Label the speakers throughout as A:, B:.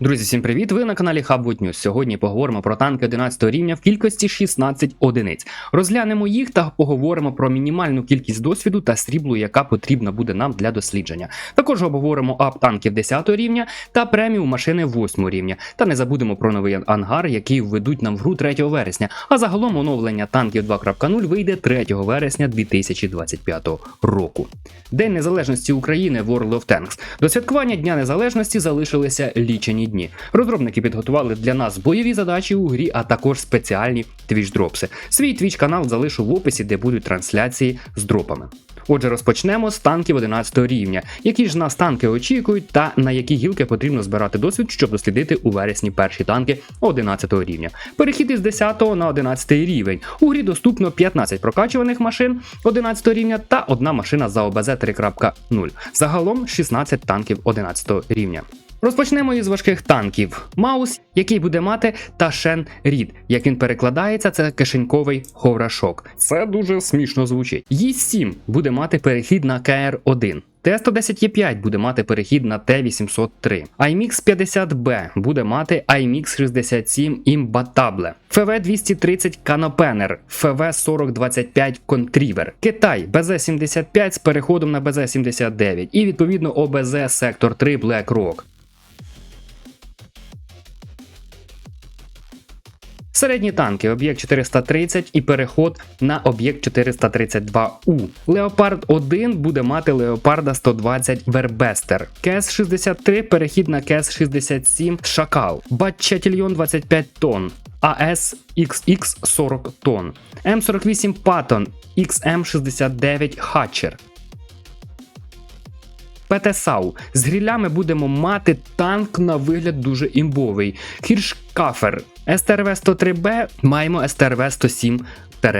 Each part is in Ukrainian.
A: Друзі, всім привіт! Ви на каналі Hubwood News. Сьогодні поговоримо про танки 11 рівня в кількості 16 одиниць. Розглянемо їх та поговоримо про мінімальну кількість досвіду та сріблу, яка потрібна буде нам для дослідження. Також обговоримо ап танків 10 рівня та преміум машини 8 рівня. Та не забудемо про новий ангар, який введуть нам в гру 3 вересня. А загалом оновлення танків 2.0 вийде 3 вересня 2025 року. День Незалежності України World of Tanks. До святкування Дня Незалежності залишилися лічені дні. Розробники підготували для нас бойові задачі у грі, а також спеціальні твіч-дропси. Свій твіч канал залишу в описі, де будуть трансляції з дропами. Отже, розпочнемо з танків 11 рівня. Які ж нас танки очікують, та на які гілки потрібно збирати досвід, щоб дослідити у вересні перші танки 11 рівня. Перехід із 10 на 11 рівень. У грі доступно 15 прокачуваних машин 11 рівня та одна машина за ОБЗ 3.0. Загалом 16 танків 11 рівня. Розпочнемо із важких танків. Маус, який буде мати Ташен Рід. Як він перекладається, це кишеньковий ховрашок. Це дуже смішно звучить. Є7 буде мати перехід на КР-1. Т-110Е5 буде мати перехід на Т-803. IMX 50B буде мати IMX 67 Imbatable. ФВ-230 Canopenter, ФВ-4025 Contriver. Китай БЗ-75 з переходом на БЗ-79 і відповідно ОБЗ Сектор 3 Black. Середні танки об'єкт 430 і переход на об'єкт 432У. Леопард 1 буде мати Леопарда 120 Вербестер. КС 63 перехід на КС 67 Шакал. Батчатільйон 25 тонн. АС XX 40 тонн. М48 Паттон XM69 Хатчер. ПТСАУ. З грілями будемо мати танк на вигляд дуже імбовий. Хіршкафер. СТРВ 103Б маємо СТРВ 107.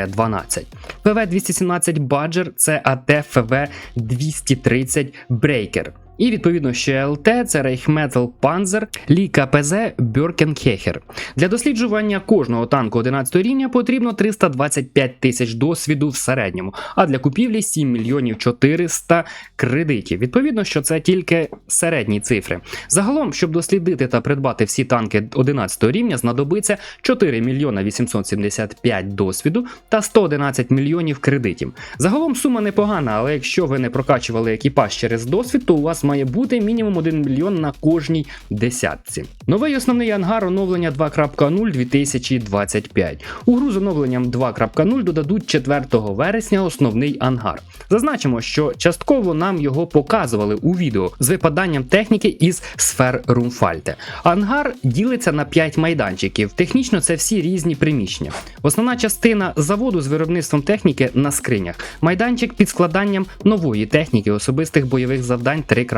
A: 12. ПВ-217 Badger це АТ ФВ-230 Breaker. І відповідно ще ЛТ це Reichmetal Panzer, Лі КПЗ Бюркенхехер. Для досліджування кожного танку 11 рівня потрібно 325 тисяч досвіду в середньому, а для купівлі 7 мільйонів 400 кредитів. Відповідно, що це тільки середні цифри. Загалом, щоб дослідити та придбати всі танки 11 рівня, знадобиться 4 мільйона 875 досвіду та 111 мільйонів кредитів. Загалом сума непогана, але якщо ви не прокачували екіпаж через досвід, то у вас має бути мінімум 1 мільйон на кожній десятці. Новий основний ангар оновлення 2.0 2025. У гру з оновленням 2.0 додадуть 4 вересня основний ангар. Зазначимо, що частково нам його показували у відео з випаданням техніки із сфер Румфальте. Ангар ділиться на 5 майданчиків. Технічно це всі різні приміщення. Основна частина заводу з виробництвом техніки на скринях. Майданчик під складанням нової техніки особистих бойових завдань 3.0.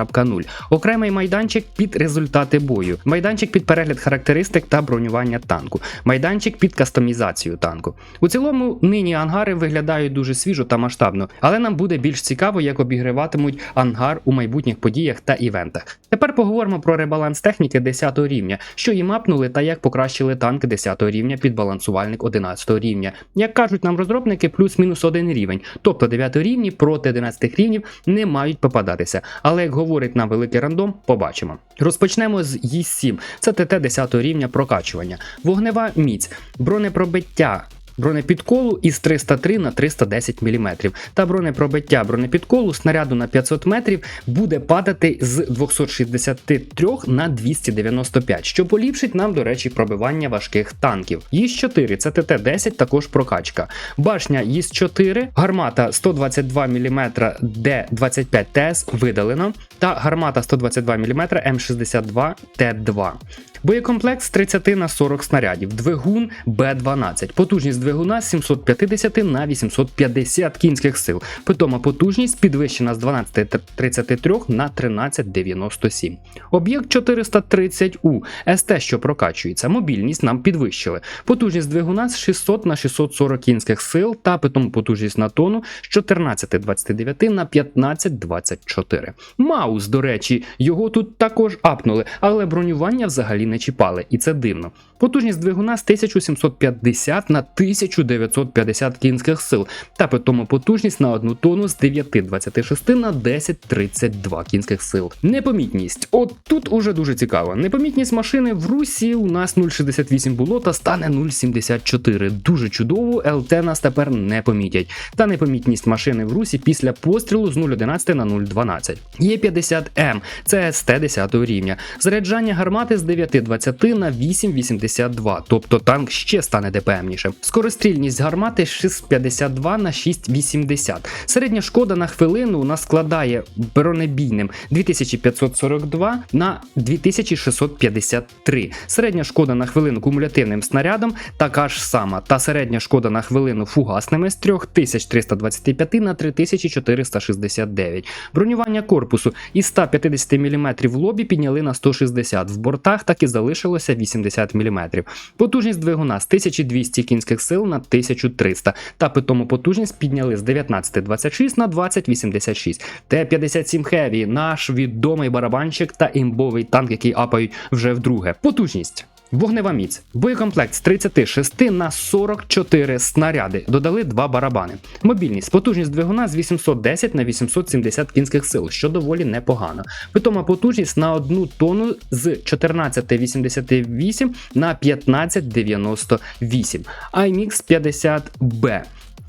A: Окремий майданчик під результати бою. Майданчик під перегляд характеристик та бронювання танку. Майданчик під кастомізацію танку. У цілому нині ангари виглядають дуже свіжо та масштабно, але нам буде більш цікаво, як обігріватимуть ангар у майбутніх подіях та івентах. Тепер поговоримо про ребаланс техніки 10 рівня, що її мапнули та як покращили танк 10 рівня під балансувальник 11 рівня. Як кажуть нам розробники, плюс-мінус один рівень, тобто 9 рівні проти 11 рівнів не мають попадатися. Але як говорить на великий рандом, побачимо. Розпочнемо з Є7, це ТТ 10 рівня прокачування, вогнева міць, бронепробиття. Бронепідколу із 303 на 310 мм та бронепробиття бронепідколу снаряду на 500 метрів буде падати з 263 на 295, що поліпшить нам, до речі, пробивання важких танків. ЄС-4 це ТТ-10, також прокачка. Башня ЄС-4, гармата 122 мм Д25 ТС видалено, та гармата 122 мм М62 Т2. Боєкомплект з 30 на 40 снарядів, двигун Б12, потужність двигуна з 750 на 850 кінських сил. Питома потужність підвищена з 1233 на 1397. Об'єкт 430У, СТ, що прокачується. Мобільність нам підвищили. Потужність двигуна з 600 на 640 кінських сил та питому потужність на тону з 1429 на 1524. Маус, до речі, його тут також апнули, але бронювання взагалі не чіпали, і це дивно. Потужність двигуна з 1750 на 1950 кінських сил, та питома потужність на одну тонну з 9,26 на 10,32 кінських сил. Непомітність. От тут уже дуже цікаво. Непомітність машини в русі у нас 0,68 було та стане 0,74. Дуже чудово, ЛТ нас тепер не помітять. Та непомітність машини в русі після пострілу з 0,11 на 0,12. Є 50М, це СТ 10 рівня. Заряджання гармати з 9,20 на 8,82, тобто танк ще стане ДПМніше. Скорострільність гармати 6,52 на 6,80. Середня шкода на хвилину у нас складає бронебійним 2542 на 2653. Середня шкода на хвилину кумулятивним снарядом така ж сама. Та середня шкода на хвилину фугасними з 3325 на 3469. Бронювання корпусу із 150 мм в лобі підняли на 160, в бортах так і залишилося 80 мм. Потужність двигуна з 1200 кінських сил на 1300, та питому потужність підняли з 19,26 на 20,86. Т-57 Heavy – наш відомий барабанщик та імбовий танк, який апають вже вдруге. Потужність. Вогнева міць. Боєкомплект з 36 на 44 снаряди. Додали два барабани. Мобільність. Потужність двигуна з 810 на 870 кінських сил, що доволі непогано. Питома потужність на 1 тонну з 14,88 на 15,98. IMX 50B.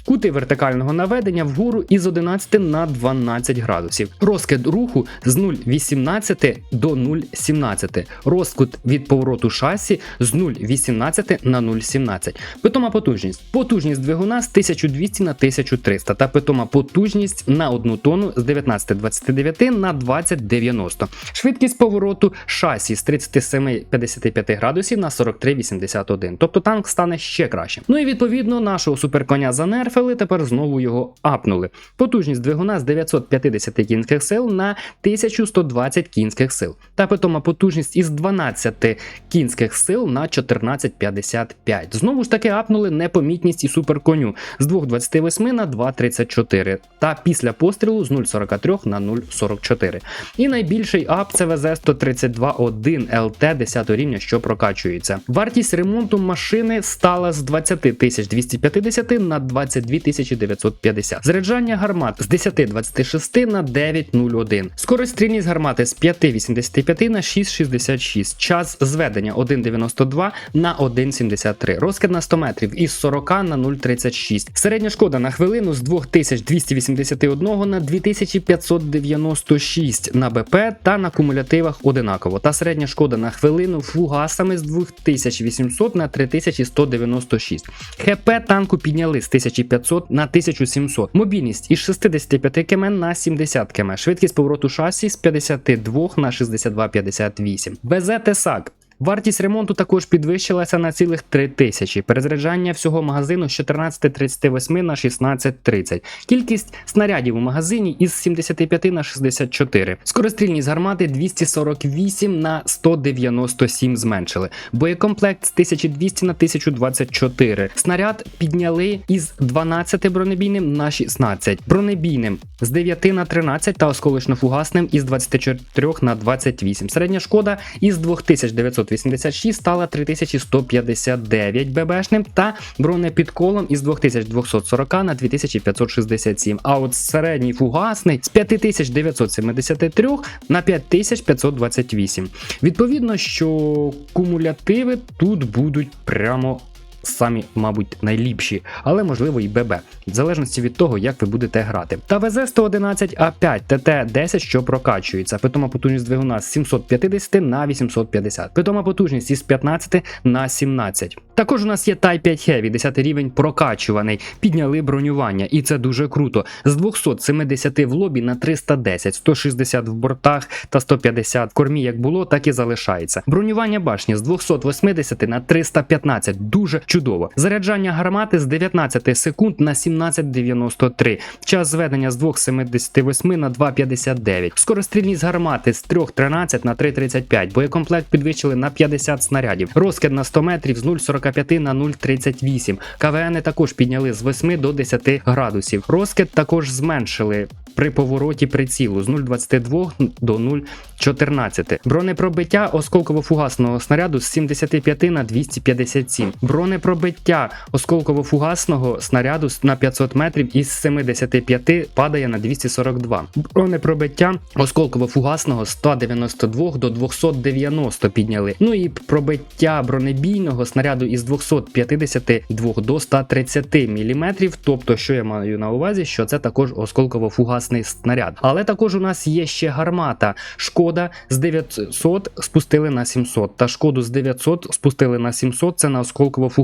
A: Кути вертикального наведення вгору із 11 на 12 градусів. Розкид руху з 0,18 до 0,17. Розкут від повороту шасі з 0,18 на 0,17. Питома потужність. Потужність двигуна з 1200 на 1300 та питома потужність на 1 тонну з 19,29 на 20,90. Швидкість повороту шасі з 37,55 градусів на 43,81. Тобто танк стане ще краще. Ну і відповідно нашого суперконя занерфили, тепер знову його апнули. Потужність двигуна з 950 кінських сил на 1120 кінських сил. Та питома потужність із 12 кінських сил на 14,55. Знову ж таки апнули непомітність і суперконю з 2,28 на 2,34. Та після пострілу з 0,43 на 0,44. І найбільший ап це ВЗ 132.1 ЛТ 10 рівня, що прокачується. Вартість ремонту машини стала з 20 250 на 22 950. Заряджання гармат з 10,26 на 9,01. Скорострільність гармати з 5,85 на 6,66. Час зведення 1,92 на 1,73. Розкид на 100 метрів із 40 на 0,36. Середня шкода на хвилину з 2281 на 2596 на БП та на кумулятивах одинаково. Та середня шкода на хвилину фугасами з 2800 на 3196. ХП танку підняли з 1500 на 1700. Мобільність із 65 км на 70 км. Швидкість повороту шасі з 52 на 62,58. БЗ Тесак. Вартість ремонту також підвищилася на цілих 3 тисячі. Перезаряджання всього магазину з 14.38 на 16.30. Кількість снарядів у магазині із 75 на 64. Скорострільність гармати 248 на 197 зменшили. Боєкомплект з 1200 на 1024. Снаряд підняли із 12 бронебійним на 16. Бронебійним з 9 на 13 та осколочно-фугасним із 24 на 28. Середня шкода із 2986 стала 3159 ББшним та бронепідколом із 2240 на 2567. А от середній фугасний з 5973 на 5528. Відповідно, що кумулятиви тут будуть прямо самі, мабуть, найліпші, але можливо і ББ, в залежності від того, як ви будете грати. Та ВЗ 111 А5 ТТ-10, що прокачується. Питома потужність двигуна з 750 на 850. Питома потужність із 15 на 17. Також у нас є Type 5 Heavy, 10 рівень прокачуваний. Підняли бронювання, і це дуже круто. З 270 в лобі на 310, 160 в бортах та 150 в кормі, як було, так і залишається. Бронювання башні з 280 на 315. Дуже Чудово. Заряджання гармати з 19 секунд на 17,93. Час зведення з 2,78 на 2,59. Скорострільність гармати з 3,13 на 3,35. Боєкомплект підвищили на 50 снарядів. Розкид на 100 метрів з 0,45 на 0,38. КВН також підняли з 8 до 10 градусів. Розкид також зменшили. При повороті прицілу з 0,22 до 0,14. Бронепробиття осколково-фугасного снаряду з 75 на 257. Бронепробиття осколково-фугасного снаряду на 500 метрів із 75 падає на 242. Бронепробиття осколково-фугасного 192 до 290 підняли. Ну і пробиття бронебійного снаряду із 252 до 130 мм. Тобто, що я маю на увазі, що це також осколково-фугасний снаряд. Але також у нас є ще гармата. Шкода з 900 спустили на 700, та шкоду з 900 спустили на 700. Це на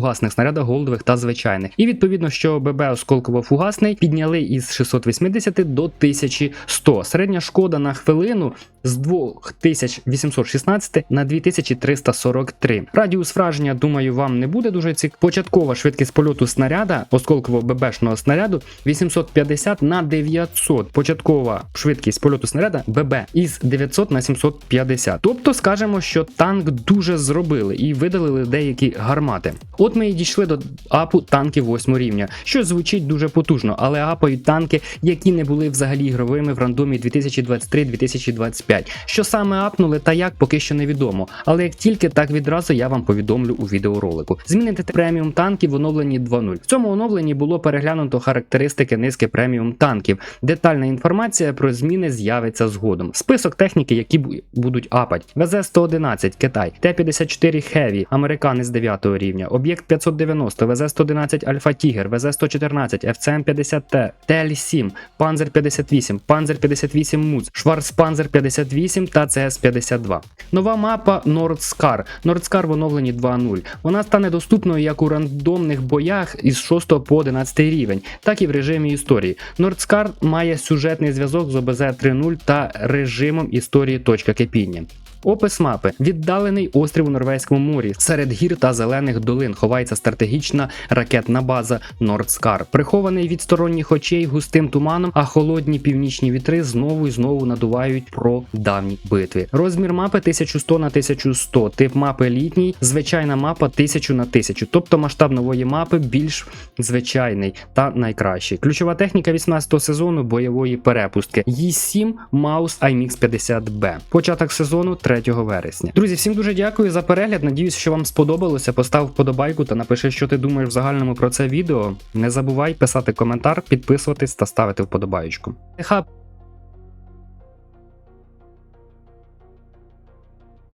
A: осколково-фугасних снарядах голдових та звичайних. І відповідно, що ББ осколково-фугасний підняли із 680 до 1100. Середня шкода на хвилину з 2816 на 2343. Радіус враження, думаю, вам не буде дуже цікаво. Початкова швидкість польоту снаряда, осколково ББшного снаряду 850 на 900. Початкова швидкість польоту снаряда ББ із 900 на 750. Тобто скажемо, що танк дуже зробили і видалили деякі гармати. От ми і дійшли до апу танків 8 рівня, що звучить дуже потужно, але апають танки, які не були взагалі ігровими в рандомі 2023-2025. Що саме апнули та як поки що невідомо. Але як тільки так відразу я вам повідомлю у відеоролику. Змінити преміум танків в оновленні 2.0. В цьому оновленні було переглянуто характеристики низки преміум танків. Детальна інформація про зміни з'явиться згодом. Список техніки, які бу- будуть апать. ВЗ-111 Китай, Т-54 Heavy, американець 9 рівня, Об'єкт 590, ВЗ-111 Альфа Тігер, ВЗ-114, ФЦМ-50Т, ТЛ-7, Панзер 58, Панзер 58 Муц, Шварцпанзер 58 та ЦС-52. Нова мапа Нордскар. Нордскар в оновленні 2.0. Вона стане доступною як у рандомних боях із 6 по 11 рівень, так і в режимі історії. Нордскар має сюжетний зв'язок з ОБЗ 3.0 та режимом історії точка кипіння. Опис мапи: віддалений острів у Норвезькому морі. Серед гір та зелених долин ховається стратегічна ракетна база Нордскар, прихований від сторонніх очей густим туманом, а холодні північні вітри знову і знову надувають про давні битви. Розмір мапи 1100 на 1100, тип мапи літній, звичайна мапа 1000 на 1000, тобто масштаб нової мапи більш звичайний та найкращий. Ключова техніка 18 сезону бойової перепустки. Yi7 Маус IMX 50B. Початок сезону 3 вересня. Друзі, всім дуже дякую за перегляд. Надіюсь, що вам сподобалося. Постав вподобайку та напиши, що ти думаєш в загальному про це відео. Не забувай писати коментар, підписуватись та ставити вподобайку.